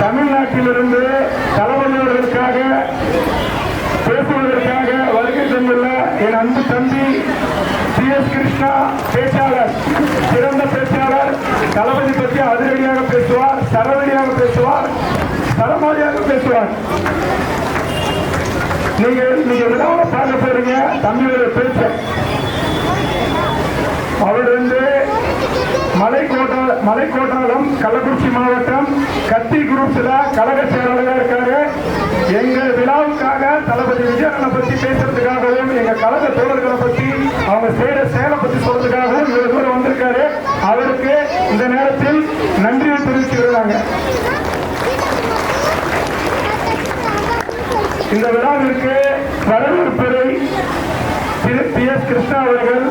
தமிழ்நாட்டிலிருந்து தலைவர்களுக்காக பேசுவதற்காக வருகை தந்துள்ள என் அன்பு தம்பி சி எஸ் கிருஷ்ணா பேச்சாளர் சிறந்த பேச்சாளர் தளபதி பற்றி அதிரடியாக பேசுவார் சரவடியாக பேசுவார் சரமாரியாக பேசுவார். நீங்க நீங்க விடாம பார்க்க போறீங்க? தம்பியோட பேச்ச. அவர் வந்து மலைக்கோட்டா மலைக்கோட்டாலம் கள்ளக்குறிச்சி மாவட்டம் கத்தி குரூப்ஸ்ல கழக செயலாளராக இருக்காரு. எங்கள் விழாவுக்காக தளபதி விஜயனை பத்தி பேசுறதுக்காகவும் எங்க கழக தோழர்களை பத்தி அவங்க செய்யற சேலை பத்தி சொல்றதுக்காகவும் இவ்வளவு தூரம் வந்திருக்காரு. அவருக்கு இந்த நேரத்தில் நன்றியை தெரிவிச்சுக்கிறாங்க. இந்த விழாவிற்கு வரவேற்பு திரு பி. எஸ். கிருஷ்ணா அவர்கள்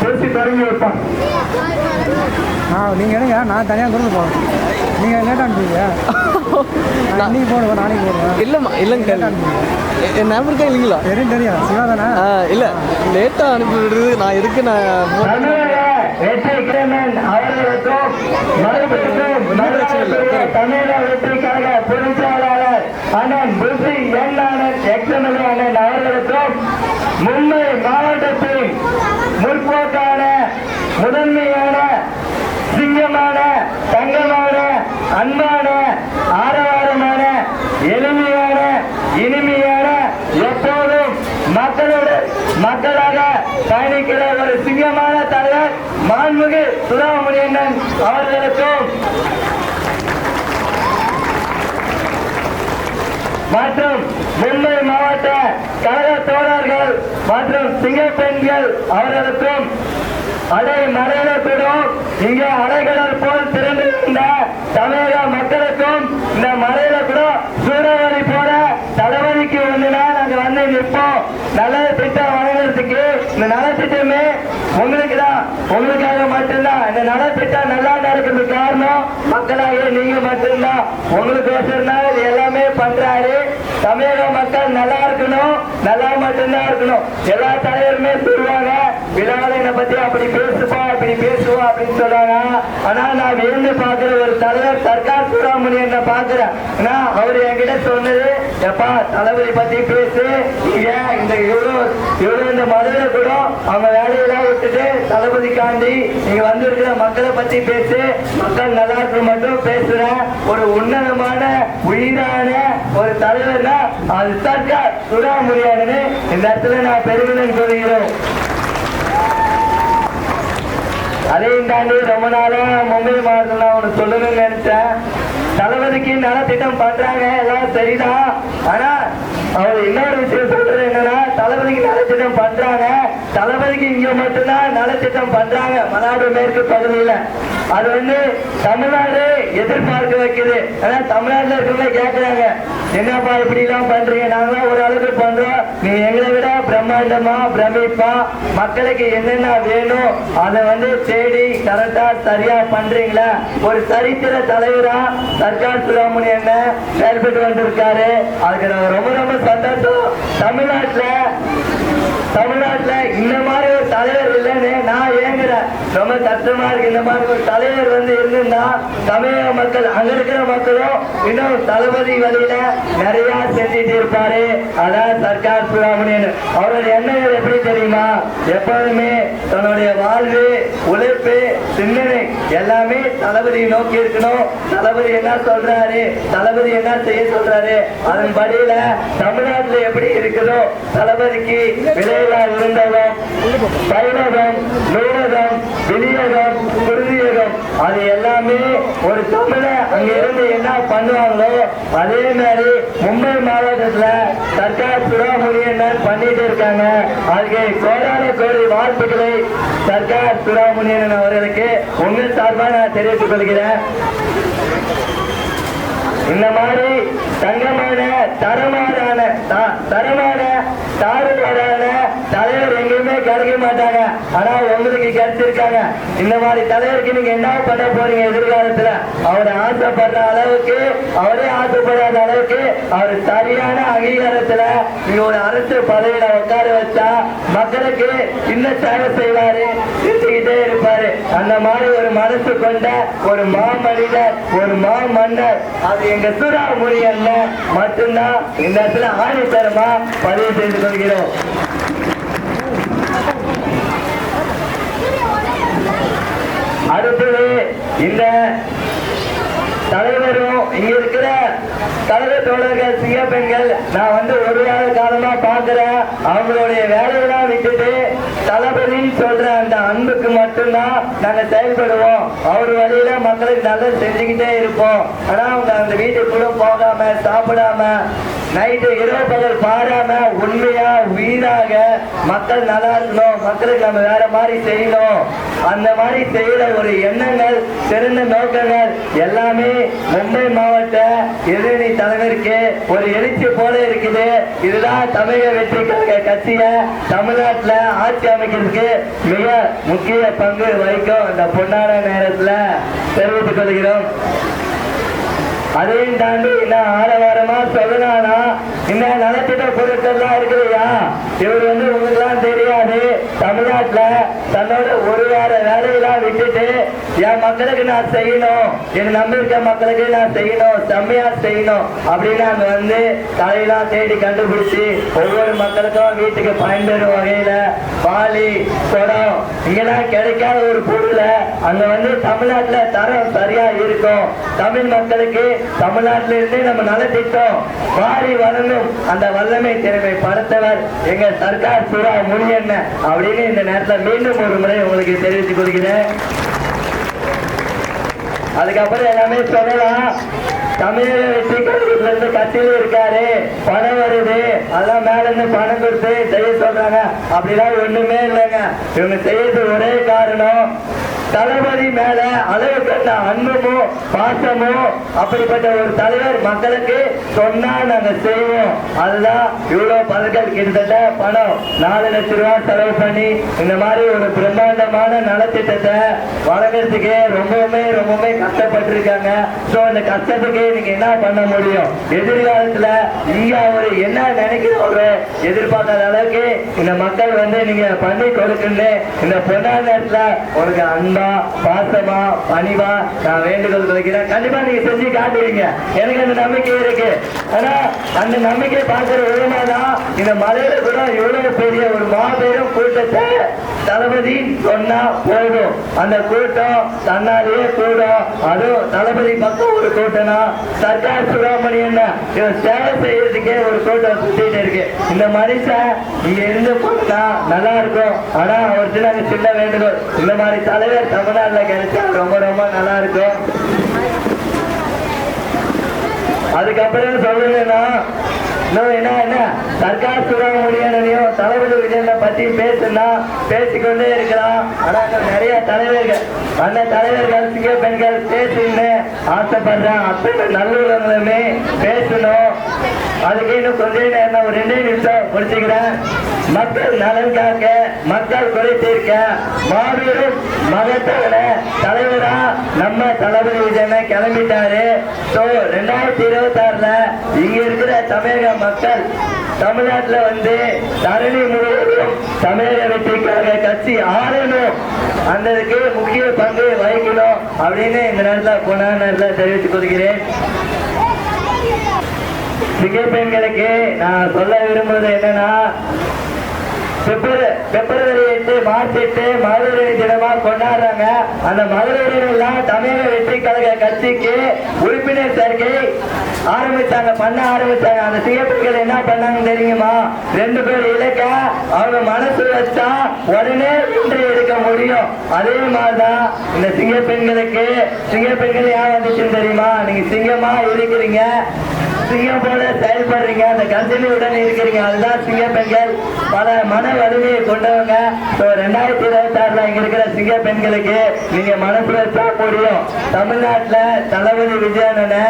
பேசி தொடங்கி வைப்பார். ஆ நீங்கள் எடுங்க நான் தனியாக கொடுத்து போகிறேன் நீங்கள் லேட்டாக அனுப்புவீங்க நான் இன்னைக்கு போடுவேன் நாளைக்கு போடுவேன் இல்லைம்மா இல்லைங்க. என் நம்பருக்கா இல்லைங்களா? தெரியும் தெரியும். சிவா தானே? இல்லை. லேட்டாக அனுப்பிவிடுறது நான் எதுக்கு நான் தமிழக வெற்றிக்காக பொதுச்செயலாளர் அண்ணன் புசி என் அண்ணன் எக்ஸமலி அண்ணன் அவர்களுக்கும் மும்பை மாவட்டத்தின் முற்போக்கான முதன்மையான சிங்கமான தங்கமான அன்பான ஆரவாரமான எளிமையான இனிமையான எப்போதும் மக்களோடு மக்களாக பயணிக்கிற ஒரு சிங்கமான தலைவர் மாண்புமிகு சுறாமணியண்ணன் அவர்களுக்கும் மற்றும் மும்பை மாவட்ட கழக தோழர்கள் மற்றும் சிங்க பெண்கள் அவர்களுக்கும் அடை மறையிடப்படும் இங்கே அடைகடல் போல் திறந்திருந்த தமிழக மக்களுக்கும் இந்த மறையில கூட சூறாவளி போல தலைவலிக்கு வந்துனா நாங்கள் வந்து நிற்போம். நல்ல திட்டம் வழங்குறதுக்கு இந்த நலத்திட்டமே உங்களுக்கு தான் உங்களுக்காக மட்டும்தான். இந்த நலத்திட்டம் நல்லா நடக்கிறது காரணம் மக்களாக நீங்க மட்டும்தான். உங்களுக்கு பேசுறதுனால இது எல்லாமே பண்றாரு. தமிழக மக்கள் நல்லா இருக்கணும். நல்லா மட்டும்தான் இருக்கணும். எல்லா தலைவருமே சொல்லுவாங்க விழாவில் என்னை பத்தி அப்படி பேசுப்பா அப்படி பேசுவா அப்படின்னு சொல்றாங்க ஆனா நான் விழுந்து பாக்குற ஒரு தலைவர் சர்க்கார் சுடாமணி என்ன பாக்குறேன் ஆனா அவர் என்கிட்ட சொன்னது எப்பா தளபதி பத்தி பேசு. இந்த இவ்வளவு இவ்வளவு இந்த மதுரை கூட அவங்க வேலையெல்லாம் விட்டுட்டு தளபதி காந்தி நீங்க வந்திருக்கிற மக்களை பத்தி பேசு மக்கள் நல்லா இருக்க மட்டும் பேசுற ஒரு உன்னதமான உயிரான ஒரு தலைவர்னா அது சர்க்கார் முடியாதுன்னு இந்த இடத்துல நான் பெருமிதம் சொல்கிறேன் அதையும் தாண்டி ரொம்ப நாளா மும்பை மாவட்டத்தில் நான் ஒன்று சொல்லணும்னு நினைச்சேன். தளபதிக்கு நலத்திட்டம் பண்றாங்க எல்லாம் சரிதான். ஆனா அவர் இன்னொரு விஷயம் சொல்றது என்னன்னா தளபதிக்கு நலத்திட்டம் பண்றாங்க. தளபதிக்கு இங்க மட்டும்தான் நலத்திட்டம் பண்றாங்க. மலாடு மேற்கு பகுதியில. அது வந்து தமிழ்நாடு எதிர்பார்க்க வைக்குது. ஆனா தமிழ்நாட்டுல இருக்கிறவங்க கேட்கிறாங்க என்னப்பா இப்படி எல்லாம் பண்றீங்க? நாங்களாம் ஒரு அளவுக்கு பண்றோம். நீ எங்களை விட பிரம்மாண்டமா பிரமிப்பா மக்களுக்கு என்னென்ன வேணும் அதை வந்து தேடி கரெக்டா சரியா பண்றீங்களா? ஒரு சரித்திர தலைவரா சர்க்கார் சுடாமணி என்ன செயல்பட்டு வந்திருக்காரு. அதுக்கு நான் ரொம்ப ரொம்ப சந்தோஷம். தமிழ்நாட்டுல தமிழ்நாட்டுல இந்த மாதிரி ஒரு தலைவர் இல்லைன்னு நான் ஏங்குறேன். ரொம்ப கஷ்டமா இருக்கு. இந்த மாதிரி ஒரு தலைவர் வந்து இருந்திருந்தா தமிழக மக்கள் அங்க இருக்கிற மக்களும் இன்னும் தளபதி வழியில நிறைய செஞ்சுட்டு இருப்பாரு. அதான் சர்க்கார் சுடாமணியன் அவருடைய எண்ணங்கள் எப்படி தெரியுமா? எப்போதுமே தன்னுடைய வாழ்வு உழைப்பு சிந்தனை எல்லாமே தளபதியை நோக்கி இருக்கணும். தளபதி என்ன சொல்றாரு? தளபதி என்ன செய்ய சொல்றாரு? அதன் படியில தமிழ்நாட்டுல எப்படி இருக்குதோ தளபதிக்கு விலையில்லா இருந்ததும் பயணகம் நூலகம் விநியோகம் குருதியகம் அது எல்லாமே ஒரு தமிழ அங்க இருந்து என்ன பண்ணுவாங்களோ அதே மாதிரி மும்பை மாவட்டத்துல சர்க்கார் சுறாமுனியன் பண்ணிட்டு இருக்காங்க. அதுக்கு கோடான கோடி வாழ்த்துக்களை சர்க்கார் சுறாமுனியன் அவர்களுக்கு உங்கள் சார்பாக நான் தெரிவித்துக் கொள்கிறேன். இந்த மாதிரி தங்கமான தரமான தரமான தாறுமாறான ஆனா உங்களுக்கு கிடைச்சிருக்காங்க இந்த மாதிரி தலைவருக்கு நீங்க என்ன பண்ண போறீங்க எதிர்காலத்துல? அவர் ஆசைப்படுற அளவுக்கு அவரே ஆசைப்படாத அளவுக்கு அவர் சரியான அங்கீகாரத்துல நீங்க ஒரு அரசு பதவியில உட்கார வச்சா மக்களுக்கு சின்ன சேவை செய்வாரு? சிரிச்சுக்கிட்டே இருப்பாரு. அந்த மாதிரி ஒரு மனசு கொண்ட ஒரு மா மனிதர் ஒரு மா மன்னர் அது எங்க சுறாமொழி அண்ணன் மட்டும்தான் இந்த இடத்துல ஆணித்தரமா பதிவு செய்து கொள்கிறோம். அடுத்தது இந்த தலைவரும் இங்க இருக்கிற தலைவர் தோழர்கள் சிங்க பெண்கள் நான் வந்து ஒரு வார காலமா பாக்குறேன் அவங்களுடைய வேலையெல்லாம் விட்டுட்டு தளபதி சொல்ற அந்த அன்புக்கு மட்டும்தான் நாங்க செயல்படுவோம். அவர் வழியில மக்களுக்கு நல்லது செஞ்சுக்கிட்டே இருப்போம். ஆனா அவங்க அந்த வீட்டுக்குள்ள போகாம சாப்பிடாம நைட்டு இரவு பகல் பாடாம உண்மையா உயிராக மக்கள் நல்லா இருக்கணும் மக்களுக்கு நம்ம வேற மாதிரி செய்யணும். அந்த மாதிரி செய்யற ஒரு எண்ணங்கள் சிறந்த நோக்கங்கள் எல்லாமே மும்பை மாவட்ட எதிரணி தலைவருக்கு ஒரு எழுச்சி போல இருக்குது. இதுதான் தமிழக வெற்றி கட்சிய தமிழ்நாட்டுல ஆட்சி அமைக்கிறதுக்கு மிக முக்கிய பங்கு வகிக்கும். இந்த பொன்னான நேரத்துல தெரிவித்துக் கொள்கிறோம். அதையும் தாண்டி என்ன ஆரவாரமா சொல்லலானா இன்னும் நலத்திட்ட பொருட்கள்லாம் இருக்குதுயா? இவர் வந்து உங்களுக்குலாம் தெரியாது. தமிழ்நாட்டுல தன்னோட ஒரு வார வேலையெல்லாம் விட்டுட்டு என் மக்களுக்கு நான் செய்யணும். என் நம்பியிருக்க மக்களுக்கு நான் செய்யணும். செம்மையா செய்யணும். அப்படின்னு அங்க வந்து தலையெல்லாம் தேடி கண்டுபிடிச்சு ஒவ்வொரு மக்களுக்கும் வீட்டுக்கு பயன்பெறும் வகையில பாலி குடம் இங்கெல்லாம் கிடைக்காத ஒரு பொருளை அங்க வந்து தமிழ்நாட்டுல தரம் சரியா இருக்கும். தமிழ் மக்களுக்கு தமிழ்நாட்டில இருந்தே நம்ம நலத்திட்டம் மாறி மேலும் அந்த வல்லமை திறமை படுத்தவர் எங்க சர்க்கார் சுறா முனியண்ண அப்படின்னு இந்த நேரத்துல மீண்டும் ஒரு முறை உங்களுக்கு தெரிவித்துக் கொள்கிறேன். அதுக்கப்புறம் எல்லாமே சொல்லலாம். தமிழக வெற்றி இருக்காரு பணம் வருது அதான் மேல இருந்து பணம் கொடுத்து செய்ய சொல்றாங்க. அப்படிலாம் ஒண்ணுமே இல்லைங்க. இவங்க செய்யறது ஒரே காரணம் தளபதி மேல அளவு கண்ட அன்புமோ பாசமோ அப்படிப்பட்ட ஒரு தலைவர் மக்களுக்கு சொன்னா நாங்க செய்வோம். அதுதான் இவ்வளவு பதக்கல் கிட்டத்தட்ட பணம் நாலு லட்சம் ரூபாய் செலவு பண்ணி இந்த மாதிரி ஒரு பிரம்மாண்டமான நலத்திட்டத்தை வழங்குறதுக்கு ரொம்பவுமே ரொம்பவுமே கஷ்டப்பட்டிருக்காங்க. சோ அந்த கஷ்டத்துக்கு நீங்க என்ன பண்ண முடியும்? எதிர்காலத்துல இங்க அவரு என்ன நினைக்கிறவரு எதிர்பார்க்காத அளவுக்கு இந்த மக்கள் வந்து நீங்க பண்ணி கொடுக்குன்னு இந்த பொன்னாள் நேரத்துல உனக்கு அன்பா பாசமா பணிவா நான் வேண்டுகோள் வைக்கிறேன் கண்டிப்பா நீங்க செஞ்சு காட்டுவீங்க. எனக்கு அந்த நம்பிக்கை இருக்கு. ஆனா அந்த நம்பிக்கை பார்க்கிற விதமாதான் இந்த மலையில கூட இவ்வளவு பெரிய ஒரு மாபெரும் கூட்டத்தை தளபதி சொன்னா போதும். அந்த கூட்டம் தன்னாலேயே கூடும். அதுவும் தளபதி பக்கம் ஒரு கூட்டம்னா சர்க்கார் சுப்பிரமணியன் இவன் சேவை செய்யறதுக்கே ஒரு கூட்டம் சுத்திட்டு இருக்கு. இந்த மனுஷன் இங்க இருந்து போனா நல்லா இருக்கும். ஆனா அவர் சின்ன வேண்டுகோள். இந்த மாதிரி தலைவர் தமிழ்நாட்டுல கிடைச்சா ரொம்ப ரொம்ப நல்லா இருக்கும். அதுக்கப்புறம் சொல்லணும்னா இன்னும் என்ன என்ன? சர்க்கார் சுப்பிரமணியனையும் தளபதி விஜயனை பத்தி பேசுனா பேசிக்கொண்டே இருக்கலாம். ஆனா இன்னும் நிறைய தலைவர்கள் அந்த தலைவர்கள் சிங்க பெண்கள் பேசுன்னு ஆசைப்படுறேன் அத்தனை நல்லுறங்களுமே பேசணும். அதுக்கு இன்னும் கொஞ்ச நேரம் ஒரு ரெண்டே நிமிஷம் முடிச்சுக்கிறேன் மக்கள் நலன் காக்க மக்கள் குறை தீர்க்க மாபெரும் மகத்தான தலைவரா நம்ம தளபதி விஜயனை கிளம்பிட்டாரு. ஸோ ரெண்டாயிரத்தி இருபத்தி ஆறுல இங்க இருக்கிற தமிழக மக்கள் தமிழ்நாட்டில் வந்து தரணி முழுவதும் தமிழக வெற்றிக்காக கட்சி ஆளணும் அந்ததுக்கு முக்கிய பங்கு வகிக்கணும் அப்படின்னு இந்த நேரத்தில் பொன்னான நேரத்தில் தெரிவித்துக் கொள்கிறேன். சிங்க பெண்களுக்கு நான் சொல்ல விரும்புவது என்னன்னா பிப்ரவரி பிப்ரவரி எட்டு மார்ச் எட்டு மகளிர் தினமா கொண்டாடுறாங்க. அந்த மகளிர் எல்லாம் தமிழக வெற்றி கழக கட்சிக்கு உறுப்பினர் சேர்க்கை ஆரம்பித்தாங்க பண்ண ஆரம்பித்தாங்க அந்த சிங்கப்பெண்கள் என்ன பண்ணாங்க தெரியுமா? ரெண்டு பேர் இலக்க அவங்க மனசு வச்சா உடனே வென்று எடுக்க முடியும். அதே மாதிரிதான் இந்த சிங்கப்பெண்களுக்கு சிங்கப்பெண்கள் ஏன் வந்துச்சுன்னு தெரியுமா? நீங்க சிங்கமா இருக்கிறீங்க. சுயம் போல செயல்படுறீங்க. அந்த கம்பெனியுடன் இருக்கிறீங்க. அதுதான் சிங்க பெண்கள். பல மன வலிமையை கொண்டவங்க. ரெண்டாயிரத்தி இருபத்தி ஆறுல இங்க இருக்கிற சிங்க பெண்களுக்கு நீங்க மனசு முடியும் தமிழ்நாட்டில் தளபதி விஜயனனை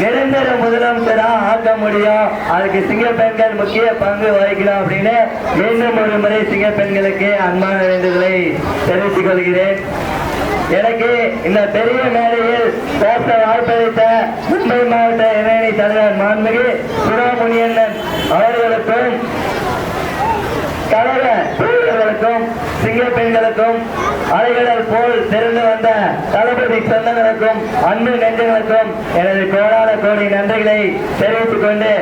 நிரந்தர முதலமைச்சரா ஆக்க முடியும். அதுக்கு சிங்க பெண்கள் முக்கிய பங்கு வகிக்கணும் அப்படின்னு மீண்டும் ஒரு முறை சிங்க பெண்களுக்கு அன்பான வேண்டுதலை தெரிவித்துக் கொள்கிறேன். எனக்கு இந்த பெரிய மேடையில் பேச வாய்ப்பளித்த மும்பை மாவட்ட இணையணி தலைவர் மாண்புமிகு சுராமுனியண்ணன் அவர்களுக்கும் கழக தலைவர்களுக்கும் சிங்க பெண்களுக்கும் அலைகடல் போல் திறந்து வந்த தளபதி சொந்தங்களுக்கும் அன்பு நெஞ்சங்களுக்கும் எனது கோடான கோடி நன்றிகளை தெரிவித்துக் கொண்டு